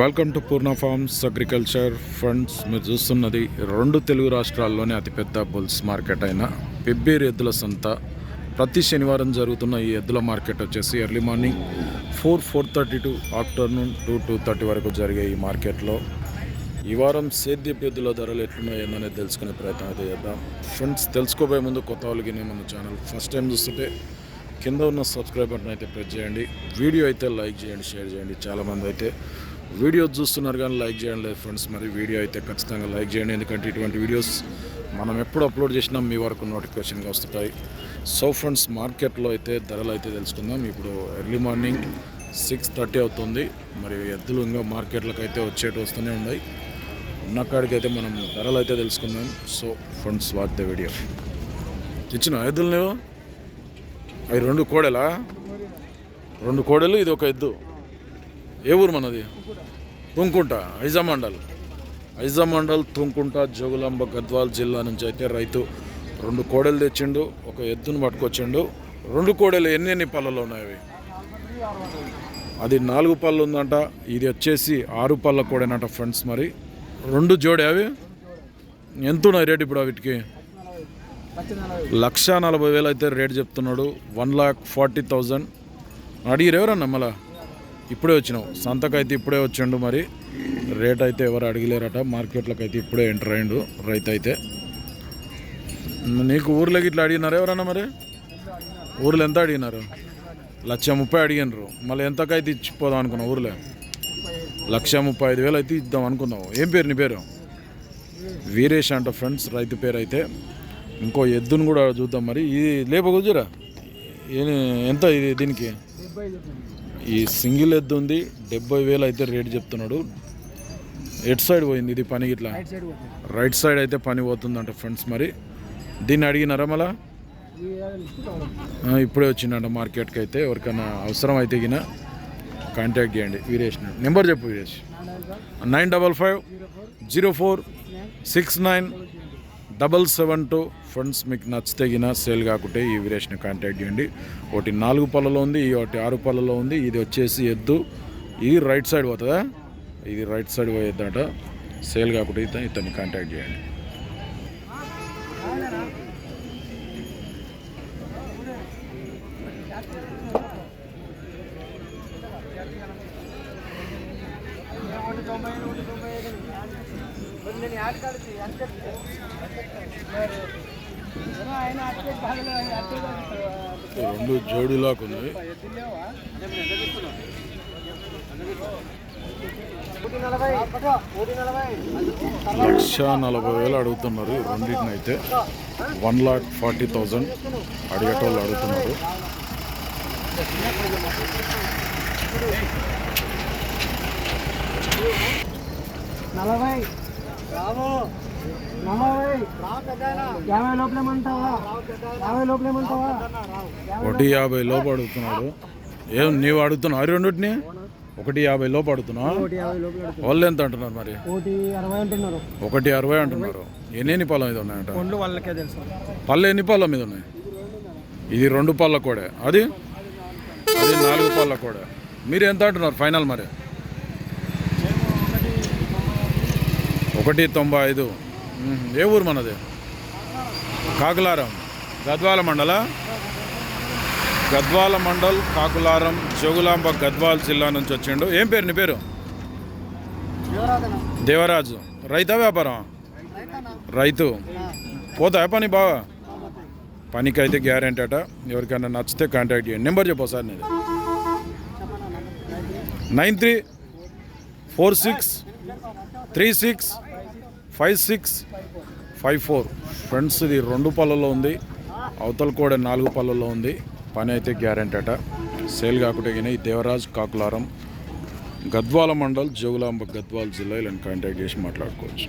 Welcome to Purna farms agriculture funds మీరు చూస్తున్నది రెండు తెలుగు రాష్ట్రాల్లోనే అతిపెద్ద బుల్స్ మార్కెట్ అయిన పెబ్బేరు ఎద్దుల సంత. ప్రతి శనివారం జరుగుతున్న ఈ ఎద్దుల మార్కెట్ వచ్చేసి early morning four four thirty to afternoon two two thirty వరకు జరిగే ఈ మార్కెట్లో. ఈ వారం సేద్యపు ఎద్దుల ధరలు ఎట్లున్నాయో తెలుసుకునే ప్రయత్నం అయితే చేద్దాం. ఫ్రెండ్స్ తెలుసుకోబోయే ముందు కొత్త వాళ్ళకి మన ఛానల్ ఫస్ట్ టైం చూస్తుంటే కింద ఉన్న సబ్స్క్రైబ్ బటన్ అయితే ప్రెస్ చేయండి. వీడియో అయితే లైక్ చేయండి షేర్ చేయండి. చాలామంది అయితే వీడియో చూస్తున్నారు కానీ లైక్ చేయండి లేదు ఫ్రెండ్స్. మరి వీడియో అయితే ఖచ్చితంగా లైక్ చేయండి. ఎందుకంటే ఇటువంటి వీడియోస్ మనం ఎప్పుడు అప్లోడ్ చేసినా మీ వరకు నోటిఫికేషన్గా వస్తుంటాయి. సో ఫ్రెండ్స్ మార్కెట్లో అయితే ధరలు అయితే తెలుసుకుందాం. ఇప్పుడు ఎర్లీ మార్నింగ్ సిక్స్ థర్టీ అవుతుంది. మరి ఎద్దులు ఇంకా మార్కెట్లకు అయితే వచ్చేటి వస్తూనే ఉన్నాయి. ఉన్న కాడికి అయితే మనం ధరలు అయితే తెలుసుకుందాం. So friends watch the video. ఇచ్చిన ఎద్దులు నువ్వు అవి రెండు కోడెలా? రెండు కోడెలు ఇది ఒక ఎద్దు. ఏ ఊరు మనది? తుంకుంట ఐజామండల్. ఐజామండల్ తుంకుంట జోగులాంబ గద్వాల్ జిల్లా నుంచి అయితే రైతు రెండు కోడెలు తెచ్చిండు ఒక ఎద్దును పట్టుకొచ్చిండు. రెండు కోడలు ఎన్ని ఎన్ని పళ్ళలో ఉన్నాయి అవి? అది నాలుగు పళ్ళు ఉందంట ఇది వచ్చేసి ఆరు పళ్ళ కోడేనంట ఫ్రెండ్స్ మరి. రెండు జోడే అవి? ఎంత ఉన్నాయి రేట్ ఇప్పుడు వీటికి? లక్ష నలభై వేలు అయితే రేట్ చెప్తున్నాడు వన్ లాక్ ఫార్టీ థౌజండ్. అడిగిరు ఎవరన్నా మళ్ళా? ఇప్పుడే వచ్చినావు సంతకైతే ఇప్పుడే వచ్చిండు మరి. రేట్ అయితే ఎవరు అడిగిలేరట. మార్కెట్లోకి అయితే ఇప్పుడే ఎంటర్ అయ్యిండు రైతు అయితే నీకు ఊర్లోకి ఇట్లా అడిగినారు ఎవరన్నా మరి? ఊర్లో ఎంత అడిగినారు? లక్ష ముప్పై అడిగినారు. మళ్ళీ ఎంతకైతే ఇచ్చిపోదాం అనుకున్నావు ఊర్లో? లక్ష ముప్పై ఐదు వేలు అయితే ఇద్దాం అనుకున్నావు. ఏం పేరు నీ పేరు? వీరేష్ అంట ఫ్రెండ్స్ రైతు పేరు అయితే ఇంకో ఎద్దును కూడా చూద్దాం మరి. ఇది లేపకొచ్చురా ఎంత ఇది దీనికి? ఈ సింగిల్ ఎద్దు ఉంది. డెబ్బై వేలు అయితే రేట్ చెప్తున్నాడు. ఎట్ సైడ్ పోయింది ఇది పని ఇట్లా రైట్ సైడ్ అయితే పని పోతుందంట ఫ్రెండ్స్ మరి. దీన్ని అడిగినారా మళ్ళా? ఇప్పుడే వచ్చిందంట మార్కెట్కి అయితే. ఎవరికైనా అవసరం అయితే గిన కాంటాక్ట్ చేయండి. వీరేష్ నెంబర్ చెప్పు Veeresh. Nine double five zero four six nine double seven two friends మీకు నచ్చితే గిన సేల్ కాకుంటే ఈ వీరేష్ని కాంటాక్ట్ చేయండి. ఒకటి నాలుగు పళ్ళలో ఉంది ఈ ఒకటి ఆరు పళ్ళలో ఉంది ఇది వచ్చేసి ఎద్దు. ఇది రైట్ సైడ్ పోతుందా? ఇది రైట్ సైడ్ పోయేద్దట సేల్ కాకుంటే ఇతను ఇతన్ని కాంటాక్ట్ చేయండి ఈ రెండు జోడీలాగా ఉన్నాయి. లక్ష నలభై వేలు అడుగుతున్నారు రెండింటిని అయితే. వన్ లాక్ ఫార్టీ థౌజండ్ అడిగేటోళ్ళు అడుగుతున్నారు. నలభై. నలభై యాభై లోపలేమంటావా? యాభై లోపలేమంటావా? ఒకటి యాభై లోపు అడుగుతున్నాడు. ఏం నీవు అడుగుతున్నావు? అవి రెండింటిని? ఒకటి యాభై లోపు అడుగుతున్నావు? వాళ్ళు ఎంత అంటున్నారు మరి? ఒకటి అరవై అంటున్నారు. ఎన్ని పళ్ళ మీద ఉన్నాయంట? ఒండ్లు వాళ్ళకే తెలుసు. పళ్ళు ఎన్ని పళ్ళ మీద ఉన్నాయి? ఇది రెండు పళ్ళ కూడా. అది? అది నాలుగు పళ్ళ కూడా. మీరు ఎంత అంటున్నారు ఫైనల్ మరి? ఒకటి తొంభై ఐదు. ఏ ఊరు మనది? కాకులారం. గద్వాల మండల? గద్వాల మండల్ కాకులారం జోగులాంబ గద్వాల్ జిల్లా నుంచి వచ్చిండు. ఏం పేరు నీ పేరు? దేవరాజు. రైతా వ్యాపారం? రైతు. పోతా పని బాగా పనికి అయితే గ్యారెంటీ అట. ఎవరికైనా నచ్చితే కాంటాక్ట్ చేయండి. నెంబర్ చెప్పు సార్ నేను nine three four six three six five six five four. Friends ఇది రెండు పళ్ళలో ఉంది. అవతల కూడా నాలుగు పళ్ళలో ఉంది. పని అయితే గ్యారెంటీ అట. సేల్ కాకుండా ఈ దేవరాజ్ కాకులారం గద్వాల మండల్ జోగులాంబ గద్వాల జిల్లా ఇలా కాంటాక్ట్ చేసి మాట్లాడుకోవచ్చు?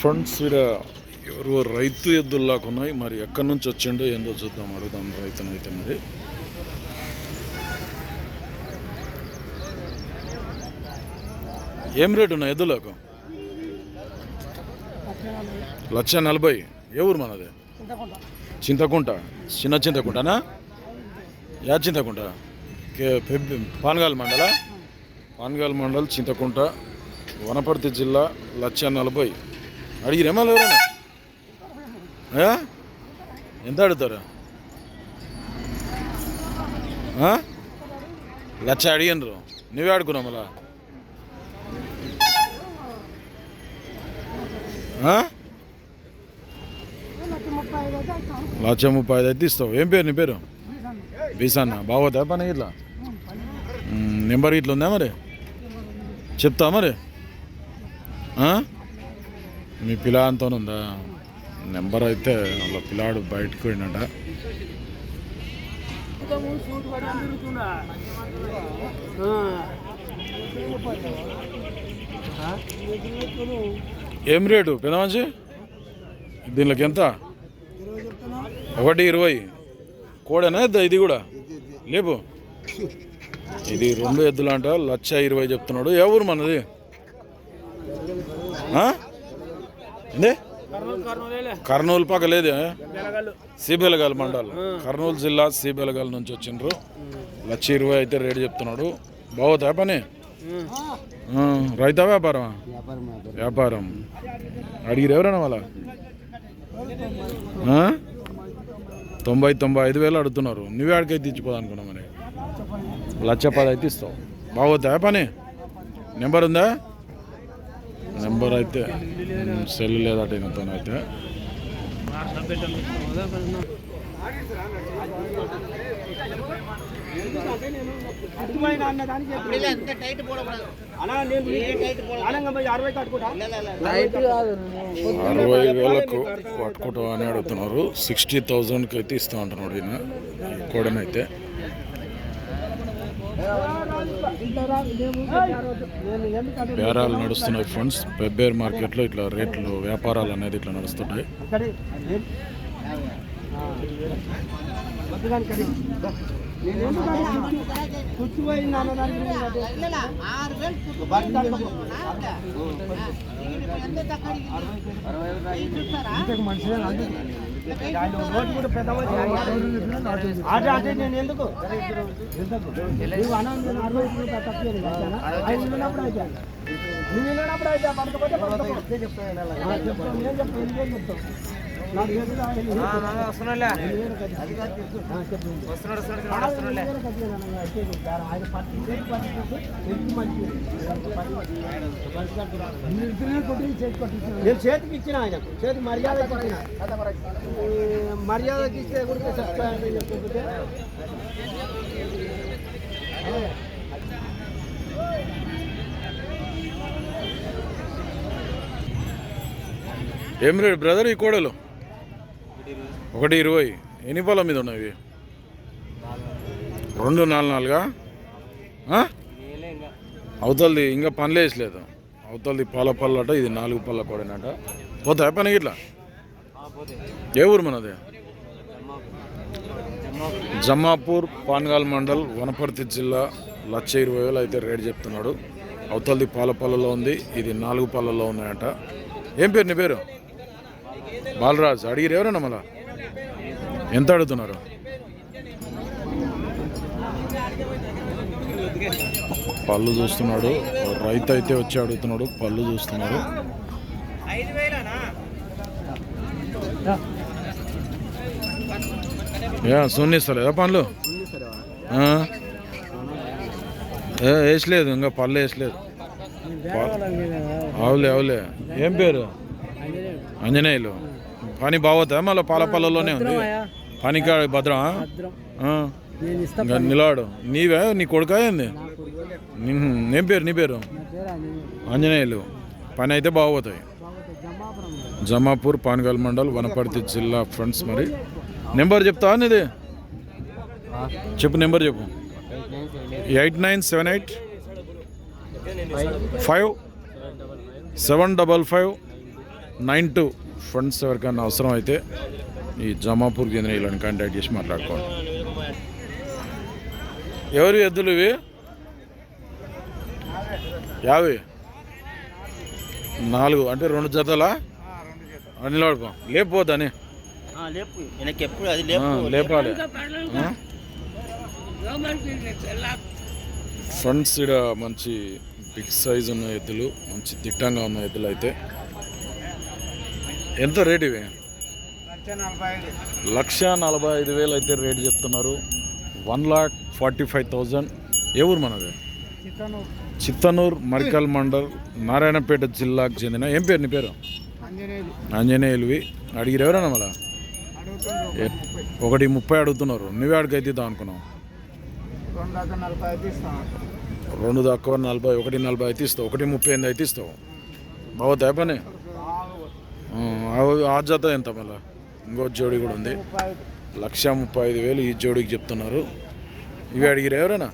ఫ్రెండ్స్ ఇక్కడ ఎవరు రైతు ఎద్దుల్లాగా ఉన్నాయి. మరి ఎక్కడి నుంచి వచ్చిండో ఏందో చూద్దాం అడుగుదాం రైతునైతే మరి. ఏం రేటు ఉన్నాయి ఎద్దులకు? లక్ష నలభై. ఏ ఊరు మనది? చింతకుంట. చిన్న చింతకుంటనా? యా చింతకుంట. కే- మండల? పానగాల్ మండల్ చింతకుంట వనపర్తి జిల్లా లక్ష నలభై. అడిగిరేమో ఎవరైనా? ఎంత అడుగుతారు? లచ్చ లక్ష అడిగినరు నువ్వే అడుగున్నావు మళ్ళా? లక్ష ముప్పై ఐదు అయితే ఇస్తావు. ఏం పేరు నీ పేరు? బీసన్న. బాగోతా పని ఇట్లా నెంబర్ ఇట్లా ఉందా మరి? చెప్తా మరి? మీ పిల్ల అంతా ఉందా నెంబర్ అయితే వాళ్ళ పిల్లాడు బయటకు పోయినట ఏం రేటు పెద్ద మంచి దీనికి ఎంత? ఒకటి ఇరవై. కోడనా ఇద్దా? ఇది కూడా? లేపు. ఇది రెండు ఎద్దులు అంట లక్ష ఇరవై చెప్తున్నాడు. ఏ ఊరు మనది? ఏ కర్నూలు పక్క లేదే సిబెలగాల్ మండల్. కర్నూలు జిల్లా సిబెలగాల్ నుంచి వచ్చిండ్రు. లక్ష ఇరవై అయితే రేటు చెప్తున్నాడు. బాగుతా పని? రైతా వ్యాపారం వ్యాపారం. అడిగిరు ఎవరైనా వాళ్ళ? తొంభై తొంభై ఐదు వేలు అడుగుతున్నారు. నువ్వే ఆడికైతే ఇచ్చిపోదా అనుకున్నా మరి? లక్ష పది అయితే ఇస్తావు బాగోతా పని? నెంబర్ ఉందా? నెంబర్ అయితే సెల్ లేదట ఈయనతో అయితే. అరవై వేలకు పట్టుకోవటం అని అడుగుతున్నారు. సిక్స్టీ థౌజండ్కి అయితే ఇస్తా అంటున్నాడు ఈయన ఈ కోడనైతే. బేరాలు నడుస్తున్నాయి ఫ్రెండ్స్ పెబ్బేర్ మార్కెట్లో ఇట్లా రేట్లు వ్యాపారాలు అనేది ఇట్లా నడుస్తుంటాయి కూర్చిపోయింది అన్నదానికి ఇంతకు నేను ఎందుకు నువ్వు అన్నం అరవై రూపాయలు ఆయన ఉన్నప్పుడు అయితే నువ్వు వెళ్ళినప్పుడు అయితే పడకపోతే చెప్తాను నేను చెప్తాను నేను చెప్తాను నువ్వేం చెప్తావు చేతి నేను చేతికి ఇచ్చిన ఆయనకు. చేతి మర్యాద ఇచ్చిన. మర్యాదకి ఇస్తే కూడా చెప్తుంటే ఏం రేడు బ్రదర్ ఈ కోడలు. ఒకటి ఇరవై. ఎన్ని పొలం మీద ఉన్నాయి రెండు నాలుగు నాలుగా? ఆ? అవతలది ఇంకా పనులు వేసలేదు అవతలది పాల పళ్ళట ఇది నాలుగు పళ్ళ కోడనట. పోతా పని ఇట్లా ఏ ఊరు మనది? జమ్మాపూర్ పాన్గాల్ మండల్ వనపర్తి జిల్లా. లక్ష ఇరవై వేలు అయితే రేట్ చెప్తున్నాడు. అవతలది పాల పళ్ళలో ఉంది ఇది నాలుగు పళ్ళలో ఉన్నాయట. ఏం పేరు నీ పేరు? బాలరాజ్ అడిగిరు ఎవరన్నా మళ్ళా? ఎంత అడుగుతున్నారు? పళ్ళు చూస్తున్నాడు. రైతు అయితే వచ్చి అడుగుతున్నాడు. పళ్ళు చూస్తున్నాడు. ఏ సున్నిస్తలేదా పనులు ఆ? వేసలేదు. ఇంకా పళ్ళు వేసలేదు. అవులే అవులే ఏం పేరు? ఆంజనేయులు. పని బాగోతా మళ్ళీ పాల పళ్ళలోనే ఉంది? పని కా భద్రం? నేను నిలవాడు నీవే? నీ కొడుకా ఏంది? నిన్ను- ఏం పేరు నీ పేరు? ఆంజనేయులు. పని అయితే బాగోతాయి. జమాపూర్ పాన్గల్ మండల్ వనపర్తి జిల్లా ఫ్రెండ్స్ మరి. నెంబర్ చెప్తావా నీది? చెప్పు నెంబర్ చెప్పు. Eight nine seven eight five. Seven double five. Nine two friends ఎవరికైనా అవసరం అయితే ఈ జమాపూర్ కేంద్రం వీళ్ళని కాంటాక్ట్ చేసి మాట్లాడుకోండి. ఎవరి ఎద్దులు ఇవి? యాభై? నాలుగు అంటే రెండు జతలా? లేకపోద్దని అది లేపు. లేపాలి. ఆ? ఫ్రంట్స్ ఇక్కడ మంచి బిగ్ సైజ్ ఉన్న ఎద్దులు మంచి దిట్టంగా ఉన్న ఎద్దులు అయితే ఎంత రేట్ ఇవి? లక్ష నలభై ఐదు. వేలు అయితే రేట్ చెప్తున్నారు. One lakh forty five thousand. ఏ ఊరు మనది? చిత్తనూరు. మరికల్ మండల్ నారాయణపేట జిల్లాకు చెందిన. ఏం పేరు నీ పేరు? ఆంజనేయులువి. అడిగిరు ఎవరన్నా మళ్ళా? ఒకటి ముప్పై అడుగుతున్నారు. నువ్వే అడిగి అయితే ఇద్దాం అనుకున్నావు. రెండు తక్కువ నలభై ఒకటి నలభై అయితే ఇస్తావు. ఒకటి ముప్పై ఎనిమిది అయితే ఇస్తావు. బాగుతాయి పని? ఆ, జత ఎంత మళ్ళా? ఇంకో జోడి కూడా ఉంది. లక్ష ముప్పై ఐదు వేలు ఈ జోడికి చెప్తున్నారు. ఇవి అడిగిరు ఎవరైనా?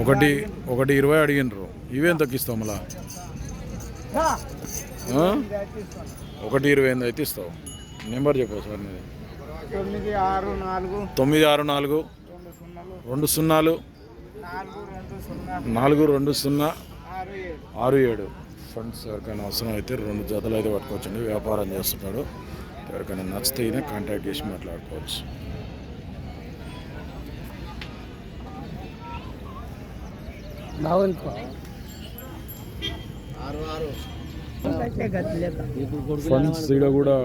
ఒకటి ఒకటి ఇరవై అడిగినరు. ఇవేం తగ్గిస్తావు మళ్ళా? ఒకటి ఇరవై ఎనిమిది అయితే ఇస్తావు. నెంబర్ చెప్పు సార్ నీది. తొమ్మిది ఆరు నాలుగు. తొమ్మిది ఆరు నాలుగు. రెండు సున్నాలు. నాలుగు రెండు సున్నా. ఆరు ఏడు. ఫండ్స్ ఎవరికైనా అవసరం అయితే రెండు జతలు అయితే పట్టుకోవచ్చండి. వ్యాపారం చేస్తున్నాడు. ఎవరికైనా నచ్చితే ఈయన కాంటాక్ట్ చేసి మాట్లాడుకోవచ్చు. ఫండ్స్ ఇక్కడ కూడా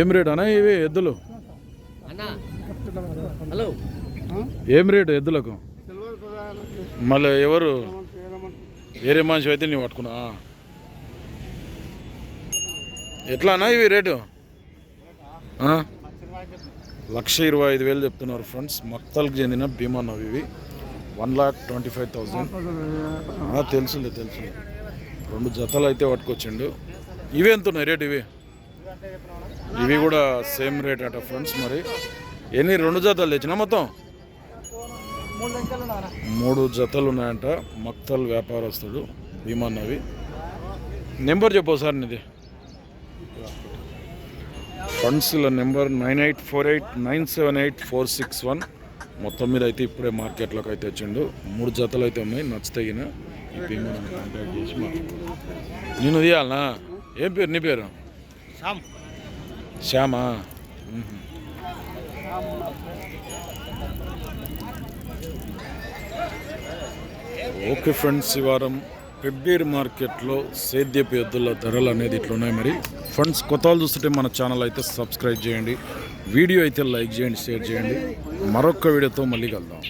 ఏం రేట్ అన్నా ఇవి ఎద్దులు? హలో. ఏం రేటు ఎద్దులకు? మళ్ళీ ఎవరు? వేరే మనిషి అయితే నేను పట్టుకున్నా. ఎట్లా అన్నా ఇవి రేటు? లక్ష ఇరవై ఐదు వేలు చెప్తున్నారు ఫ్రెండ్స్. మక్తల్కి చెందిన భీమా నవ్వు ఇవి. One lakh twenty five thousand. తెలుసులే తెలుసు రెండు జతలు అయితే పట్టుకొచ్చిండు. ఇవి ఎంత ఉన్నాయి రేట్ ఇవి? ఇవి కూడా సేమ్ రేట్ అట ఫ్రెండ్స్ మరి. ఎన్ని? రెండు జతలు తెచ్చినా మొత్తం? మూడు జతలు ఉన్నాయంట మక్తల్ వ్యాపారస్తుడు భీమన్నవి. నెంబర్ చెప్పు సార్ నీది. ఫండ్స్ల number nine eight four eight nine seven eight four six one. మొత్తం మీద అయితే ఇప్పుడే మార్కెట్లోకి అయితే వచ్చిండు. మూడు జతలు అయితే ఉన్నాయి. నచ్చితే గిన ఈ భీమా కాంటాక్ట్ చేసి నేను తీయాలనా? ఏం పేరు? నీ పేరు? శ్యామ్. ఓకే ఫ్రెండ్స్ ఈ వారం పెబ్బేరు మార్కెట్లో సేద్యపు ఎద్దుల ధరలు అనేది ఇట్లున్నాయి మరి. ఫ్రెండ్స్ కొత్త చూస్తుంటే మన ఛానల్ అయితే సబ్స్క్రైబ్ చేయండి వీడియో అయితే లైక్ చేయండి షేర్ చేయండి. మరొక వీడియోతో మళ్ళీ కలుద్దాం.